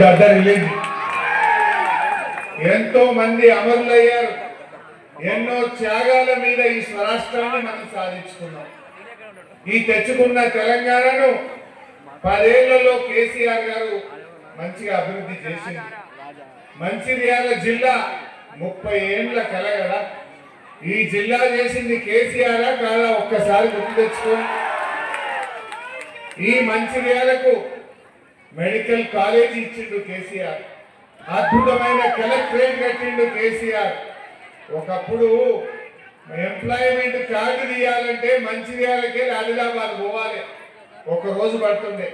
గుండెలు రిలీజ్ ఎంతో మంది అమరులయ్యారు. ఎన్నో త్యాగాల మీద ఈ స్వరాష్ట్రాన్ని మనం సాధించుకున్నాం. ఈ తెచ్చుకున్న తెలంగాణను పదేళ్ళలో కేసీఆర్ గారు మంచిగా అభివృద్ధి చేసింది. మంచిర్యాల జిల్లా ముప్పై ఏండ్ల కల కదా. ఈ జిల్లా చేసింది కేసీఆర్ కాదా? ఒక్కసారి గుర్తు తెచ్చుకోండి ఈ మంచిర్యాలకు మెడికల్ కాలేజ్ ఇచ్చిండు కేసీఆర్. అద్భుతమైన కలెక్టరేట్ కట్టిండు కేసీఆర్. ఒకప్పుడు ఎంప్లాయ్మెంట్ కార్డు తీయాలంటే మంచిర్యాలకే ఆదిలాబాద్ పోవాలి. ఒక రోజు పడుతుండే.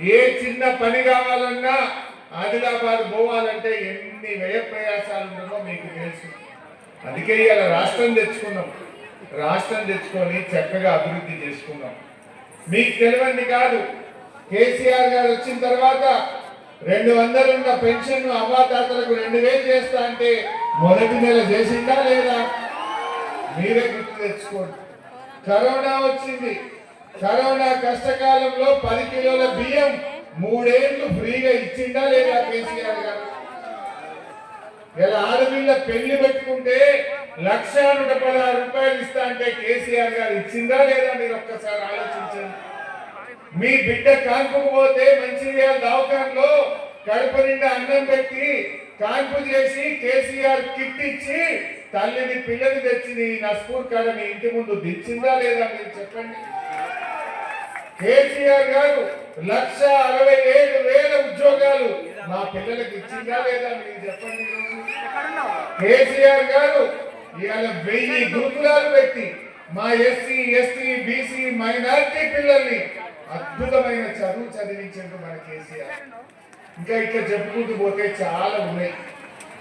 ఏ చిన్న పని కావాలన్నా ఆదిలాబాద్ పోవాలంటే ఎన్ని వ్యయ ప్రయాసాలు ఉండదో మీకు తెలుసు. అందుకే ఇవాళ రాష్ట్రం తెచ్చుకున్నాం. రాష్ట్రం తెచ్చుకొని చక్కగా అభివృద్ధి చేసుకున్నాం. మీకు తెలియంది కాదు. కేసీఆర్ గారు వచ్చిన తర్వాత రెండు వందలు ఉన్న పెన్షన్ అవ్వాతాతలకు రెండు వేలు చేస్తా అంటే మొదటి నెల చేసిందా లేదా? మీరే గుర్తు తెచ్చుకోండి. కరోనా వచ్చింది. కరోనా కష్టకాలంలో పది కిలోల బియ్యం మూడేళ్ళు ఫ్రీగా ఇచ్చిందా లేదా కేసీఆర్ గారు? ఇలా ఆడపిల్ల పెళ్ళి పెట్టుకుంటే లక్ష నూట పదహారు రూపాయలు ఇస్తా అంటే కేసీఆర్ గారు ఇచ్చిందా లేదా? మీరు ఒక్కసారి ఆలోచించండి. మీ బిడ్డ కాన్పుకుపోతే మంచిర్యాల దవాఖానలో కడప నిండా అన్నం పెట్టి కాన్పు చేసి కేసీఆర్ కిట్ ఇచ్చి తల్లిని పిల్లని తెచ్చి నా నస్పూర్ కాడ మీ ఇంటి ముందు దించిందా లేదా మీరు చెప్పండి? కేసీఆర్ గారు లక్ష అరవై ఏడు వేల ఉద్యోగాలు మా పిల్లలకి ఇచ్చిందా లేదా మీరు చెప్పండి? కేసీఆర్ గారు ఇవాళ వెయ్యి గురుకులాలు పెట్టి మా ఎస్సీ ఎస్టీ బీసీ మైనారిటీ పిల్లల్ని అద్భుతమైన చదువు చదివించారు మన కేసీఆర్. ఇంకా ఇక్కడ చెప్పుకుంటూ పోతే చాలా ఉన్నాయి.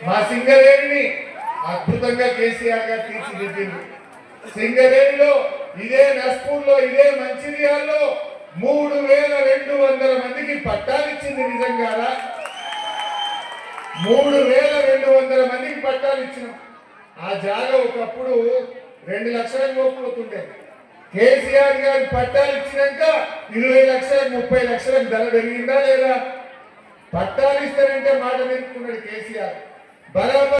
మా సింగరేణిని అద్భుతంగా కేసీఆర్ గారు తీర్చిదిద్దిండు సింగరేణిలో ఇదే నస్పూర్లో ఇదే మంచిర్యాల్లో మూడు వేల రెండు వందల మందికి పట్టాలిచ్చింది నిజంగా మూడు వేల రెండు వందల మందికి పట్టాలు ఇచ్చినాం ఆ జాగా ఒకప్పుడు రెండు లక్షలకు పోతుండే కేసీఆర్ గారి పట్టాలు ఇచ్చినాక ఇరవై లక్షల ముప్పై లక్షలకు ధర పెరిగిందా లేదా? పట్టాలు ఇస్తారంటే మాట నేర్చుకున్నాడు కేసీఆర్. బరాబర్